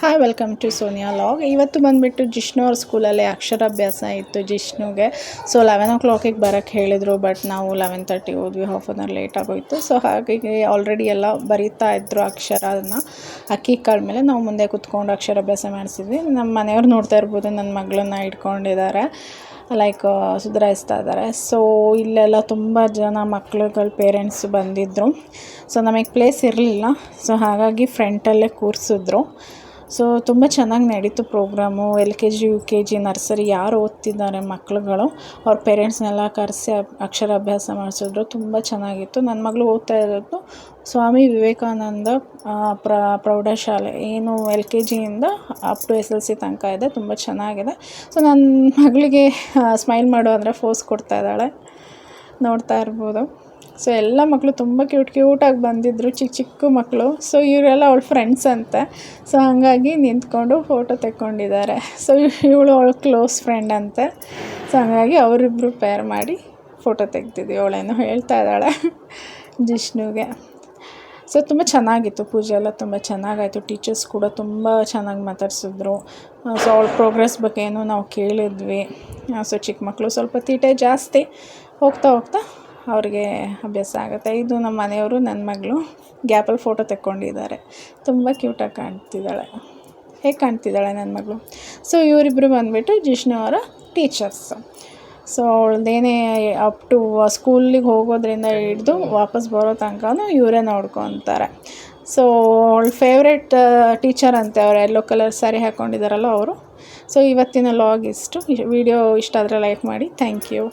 Hi welcome to Sonia log ಇವತ್ತು ಬಂದುಬಿಟ್ಟು ಜಿಷ್ಣು ಅವ್ರ ಸ್ಕೂಲಲ್ಲಿ ಅಕ್ಷರಾಭ್ಯಾಸ ಇತ್ತು ಜಿಷ್ಣುಗೆ. ಸೊ ಲೆವೆನ್ ಓ ಕ್ಲಾಕಿಗೆ ಬರೋಕ್ಕೆ ಹೇಳಿದರು ಬಟ್ ನಾವು ಲೆವೆನ್ ತರ್ಟಿಗೆ ಹೋದ್ವಿ ಹಾಫ್ ಅನ್ ಅವರ್ ಲೇಟ್ ಆಗೋಯಿತು. ಸೊ ಹಾಗಾಗಿ ಆಲ್ರೆಡಿ ಎಲ್ಲ ಬರೀತಾ ಇದ್ದರು ಅಕ್ಷರನ. ಅಕ್ಕಿ ಕಾಳ ಮೇಲೆ ನಾವು ಮುಂದೆ ಕುತ್ಕೊಂಡು ಅಕ್ಷರಾಭ್ಯಾಸ ಮಾಡಿಸಿದ್ವಿ. ನಮ್ಮ ಮನೆಯವ್ರು ನೋಡ್ತಾ ಇರ್ಬೋದು ನನ್ನ ಮಗಳನ್ನ ಇಟ್ಕೊಂಡಿದ್ದಾರೆ ಲೈಕ್ ಸುಧಾರಿಸ್ತಾ ಇದ್ದಾರೆ ಸೊ ಇಲ್ಲೆಲ್ಲ ತುಂಬ ಜನ ಮಕ್ಳುಗಳ ಪೇರೆಂಟ್ಸ್ ಬಂದಿದ್ದರು ಸೊ ನಮಗೆ ಪ್ಲೇಸ್ ಇರಲಿಲ್ಲ. ಸೊ ಹಾಗಾಗಿ ಫ್ರಂಟಲ್ಲೇ ಕೂರಿಸಿದ್ರು. ಸೊ ತುಂಬ ಚೆನ್ನಾಗಿ ನಡೀತು programme L K G, U K G nursery ಯಾರು ಓದ್ತಿದ್ದಾರೆ ಮಕ್ಳುಗಳು, ಅವ್ರ ಪೇರೆಂಟ್ಸ್ನೆಲ್ಲ ಕರೆಸಿ ಅಕ್ಷರಾಭ್ಯಾಸ ಮಾಡಿಸಿದ್ರು. ತುಂಬ ಚೆನ್ನಾಗಿತ್ತು. ನನ್ನ ಮಗಳು ಓದ್ತಾ ಇರೋದು ಸ್ವಾಮಿ ವಿವೇಕಾನಂದ ಪ್ರ, ಪ್ರೌಢಶಾಲೆ. ಏನು L K ಜಿಯಿಂದ up to S L C ತನಕ ಇದೆ. ತುಂಬ ಚೆನ್ನಾಗಿದೆ. ಸೊ ನನ್ನ ಮಗಳಿಗೆ ಸ್ಮೈಲ್ ಮಾಡು ಅಂದರೆ ಫೋಸ್ ಕೊಡ್ತಾ ಇದ್ದಾಳೆ. ನೋಡ್ತಾ ಇರ್ಬೋದು. ಸೊ ಎಲ್ಲ ಮಕ್ಕಳು ತುಂಬ ಕ್ಯೂಟ್ ಕ್ಯೂಟಾಗಿ ಬಂದಿದ್ದರು ಚಿಕ್ಕ ಚಿಕ್ಕ ಮಕ್ಕಳು ಸೊ ಇವರೆಲ್ಲ ಅವಳ ಫ್ರೆಂಡ್ಸ್ ಅಂತೆ. ಸೊ ಹಾಗಾಗಿ ನಿಂತ್ಕೊಂಡು ಫೋಟೋ ತೆಕ್ಕೊಂಡಿದ್ದಾರೆ ಸೊ ಇವಳು ಅವಳ ಕ್ಲೋಸ್ ಫ್ರೆಂಡ್ ಅಂತೆ. ಸೊ ಹಾಗಾಗಿ ಅವರಿಬ್ಬರು ಪೇರ್ ಮಾಡಿ ಫೋಟೋ ತೆಗ್ದಿದ್ವಿ. ಅವಳೇನೋ ಹೇಳ್ತಾ ಇದ್ದಾಳೆ ಜಿಷ್ಣುಗೆ. ಸೊ ತುಂಬ ಚೆನ್ನಾಗಿತ್ತು ಪೂಜೆ ಎಲ್ಲ, ತುಂಬ ಚೆನ್ನಾಗಾಯಿತು. ಟೀಚರ್ಸ್ ಕೂಡ ತುಂಬ ಚೆನ್ನಾಗಿ ಮಾತಾಡ್ಸಿದ್ರು. ಸೊ ಅವಳ ಪ್ರೋಗ್ರೆಸ್ ಬಗ್ಗೆ ಏನೋ ನಾವು ಕೇಳಿದ್ವಿ. ಸೊ ಚಿಕ್ಕ ಮಕ್ಕಳು ಸ್ವಲ್ಪ ತೀಟೆ ಜಾಸ್ತಿ ಹೋಗ್ತಾ ಹೋಗ್ತಾ ಅವ್ರಿಗೆ ಅಭ್ಯಾಸ ಆಗುತ್ತೆ. ಇದು ನಮ್ಮ ಮನೆಯವರು ನನ್ನ ಮಗಳು ಗ್ಯಾಪಲ್ಲಿ ಫೋಟೋ ತೆಕ್ಕೊಂಡಿದ್ದಾರೆ. ತುಂಬ ಕ್ಯೂಟಾಗಿ ಕಾಣ್ತಿದ್ದಾಳೆ. ಹೇಗೆ ಕಾಣ್ತಿದ್ದಾಳೆ ನನ್ನ ಮಗಳು? ಸೊ ಇವರಿಬ್ಬರು ಬಂದುಬಿಟ್ಟು ಜಿಷ್ಣು ಅವರ ಟೀಚರ್ಸು ಸೊ ಅವಳದೇನೇ ಅಪ್ ಟು ಸ್ಕೂಲಿಗೆ ಹೋಗೋದ್ರಿಂದ ಹಿಡಿದು ವಾಪಸ್ ಬರೋ ತನಕನೂ ಇವರೇ ನೋಡ್ಕೊತಾರೆ. ಸೊ ಅವಳ ಫೇವ್ರೆಟ್ ಟೀಚರ್ ಅಂತೆ ಅವ್ರು. ಎಲ್ಲೋ ಕಲರ್ ಸ್ಯಾರಿ ಹಾಕ್ಕೊಂಡಿದ್ದಾರಲ್ಲ ಅವರು. ಸೊ ಇವತ್ತಿನ ಲಾಗ್ ಇಷ್ಟು. ವಿಡಿಯೋ ಇಷ್ಟ ಆದರೆ ಲೈಕ್ ಮಾಡಿ. Thank you